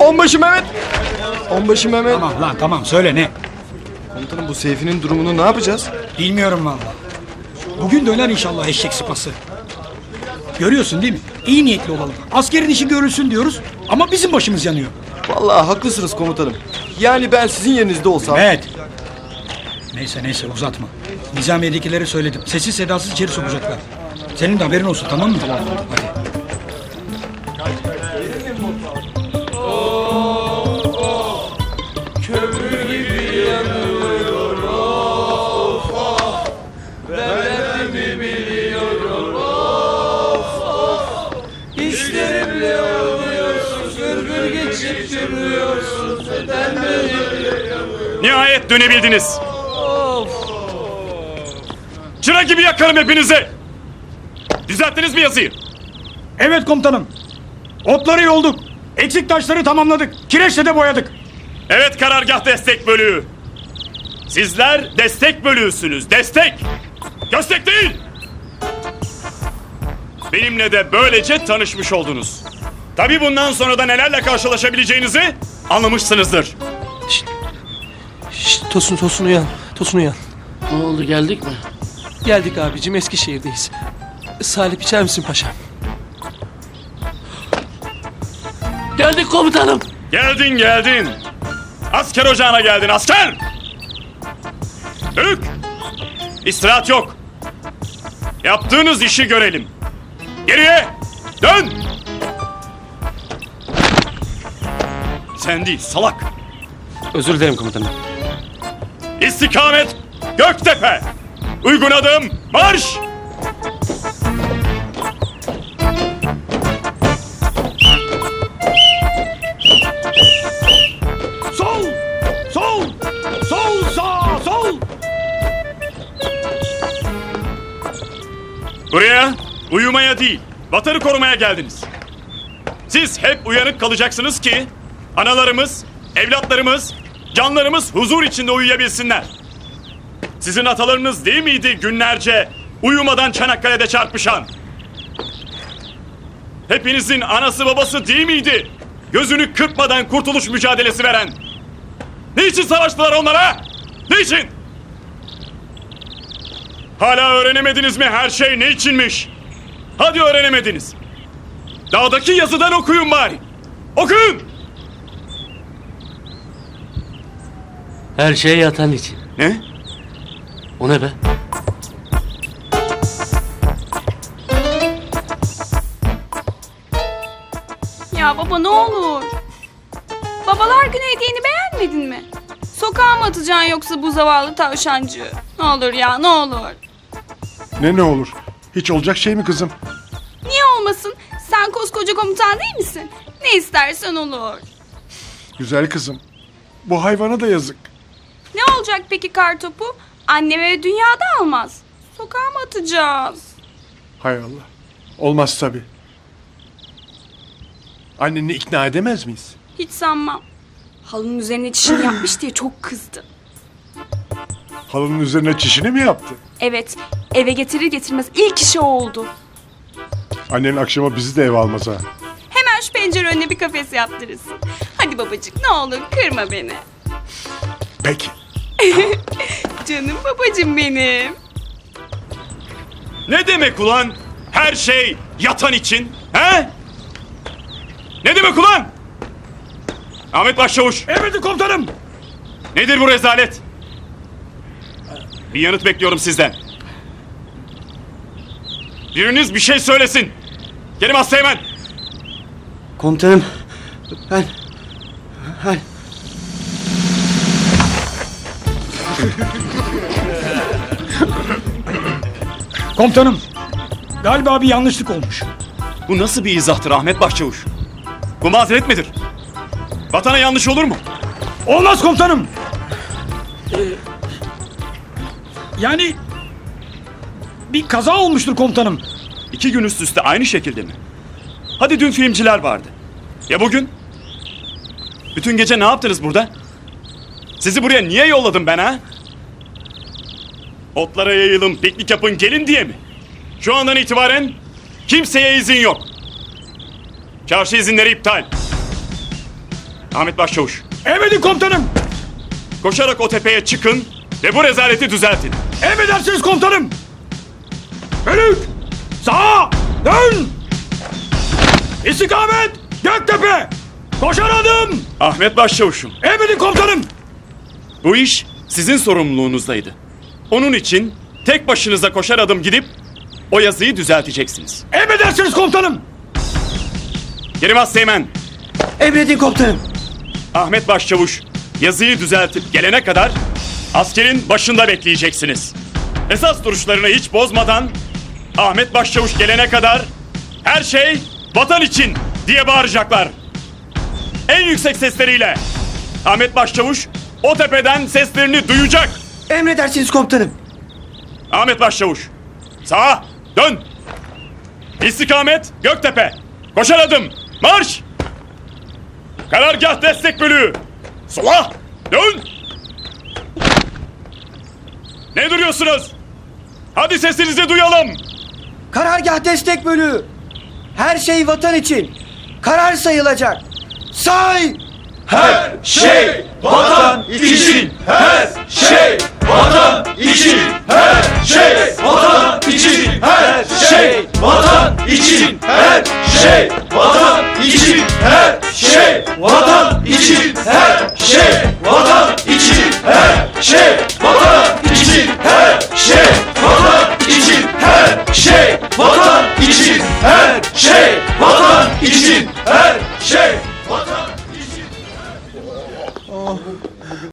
Onbaşı Mehmet. Onbaşı Mehmet. Tamam lan tamam söyle ne? Komutanım bu Seyfi'nin durumunu ne yapacağız? Bilmiyorum vallahi. Bugün döner inşallah eşek sıpası. Görüyorsun değil mi? İyi niyetli olalım. Askerin işi görülsün diyoruz ama bizim başımız yanıyor. Vallahi haklısınız komutanım. Yani ben sizin yerinizde olsam... Evet. Neyse neyse uzatma. Nizamiye'dekilere söyledim. Sessiz sedasız içeri sokacaklar. Senin de haberin olsun tamam mı? Tamam. Hadi. Dönebildiniz. Çıra gibi yakarım hepinizi. Düzelttiniz mi yazıyı? Evet komutanım. Otları yolduk. Eksik taşları tamamladık. Kireçle de boyadık. Evet karargah destek bölüğü. Sizler destek bölüğüsünüz. Destek. Köstek değil. Benimle de böylece tanışmış oldunuz. Tabii bundan sonra da nelerle karşılaşabileceğinizi anlamışsınızdır. Şşt, Tosun Tosun uyan. Tosun uyan. Ne oldu geldik mi? Geldik abicim Eskişehir'deyiz. Salip içer misin paşam? Geldik komutanım. Geldin geldin. Asker ocağına geldin asker. Dök. İstirahat yok. Yaptığınız işi görelim. Geriye dön. Sen değil salak. Özür dilerim komutanım. İstikamet Göktepe. Uygun adım marş. Sol! Sol! Sol sağ sol! Buraya uyumaya değil, vatanı korumaya geldiniz. Siz hep uyanık kalacaksınız ki analarımız, evlatlarımız, canlarımız huzur içinde uyuyabilsinler. Sizin atalarınız değil miydi günlerce uyumadan Çanakkale'de çarpışan? Hepinizin anası babası değil miydi? Gözünü kırpmadan kurtuluş mücadelesi veren. Niçin savaştılar onlara? Niçin? Hala öğrenemediniz mi her şey ne içinmiş? Hadi öğrenemediniz. Dağdaki yazıdan okuyun bari. Okuyun. Her şey yatan için. Ne? O ne be? Ya baba ne olur. Babalar günü hediyeni beğenmedin mi? Sokağa mı atacaksın yoksa bu zavallı tavşancığı? Ne olur ya ne olur. Ne ne olur? Hiç olacak şey mi kızım? Niye olmasın? Sen koskoca komutan değil misin? Ne istersen olur. Güzel kızım. Bu hayvana da yazık. Ne olacak peki kartopu? Anneme ve dünyada almaz. Sokağa mı atacağız? Hay Allah. Olmaz tabii. Anneni ikna edemez miyiz? Hiç sanmam. Halının üzerine çişini yapmış diye çok kızdı. Halının üzerine çişini mi yaptı? Evet, eve getirir getirmez ilk işi o oldu. Annen akşama bizi de eve almaz ha. Hemen şu pencere önüne bir kafes yaptırırsın. Hadi babacık ne olur kırma beni. Peki. Canım babacım benim. Ne demek ulan? Her şey yatan için. He? Ne demek ulan? Ahmet Başçavuş. Emredin komutanım. Nedir bu rezalet? Bir yanıt bekliyorum sizden. Biriniz bir şey söylesin. Kerim Asteğmen. Komutanım ben... ben... Komutanım. Galiba bir yanlışlık olmuş. Bu nasıl bir izahtır Ahmet Başçavuş? Bu mazeret midir? Vatana yanlış olur mu? Olmaz komutanım. Ee, yani bir kaza olmuştur komutanım. İki gün üst üste aynı şekilde mi? Hadi dün filmciler vardı. Ya bugün? Bütün gece ne yaptınız burada? Sizi buraya niye yolladım ben ha? Otlara yayılın, piknik yapın, gelin diye mi? Şu andan itibaren kimseye izin yok. Çarşı izinleri iptal. Ahmet Başçavuş, Emredin komutanım. koşarak o tepeye çıkın ve bu rezaleti düzeltin. Emredersiniz komutanım. Bölük. Sağa. Dön. İstikamet. Göktepe. Koşar adım. Ahmet Başçavuş'um, Emredin komutanım. Bu iş sizin sorumluluğunuzdaydı. Onun için tek başınıza koşar adım gidip o yazıyı düzelteceksiniz. Emredersiniz komutanım. Kerim Asteğmen, Emredin komutanım. Ahmet Başçavuş yazıyı düzeltip gelene kadar askerin başında bekleyeceksiniz. Esas duruşlarını hiç bozmadan Ahmet Başçavuş gelene kadar her şey vatan için diye bağıracaklar. En yüksek sesleriyle Ahmet Başçavuş o tepeden seslerini duyacak. Emredersiniz komutanım. Ahmet Başçavuş sağa dön. İstikamet Göktepe. Koşar adım marş. Karargah destek bölüğü. Sola dön. Ne duruyorsunuz? Hadi sesinizi duyalım. Karargah destek bölüğü. Her şey vatan için. Karar sayılacak. Say! Şey vatan için. Her şey vatan için. Her şey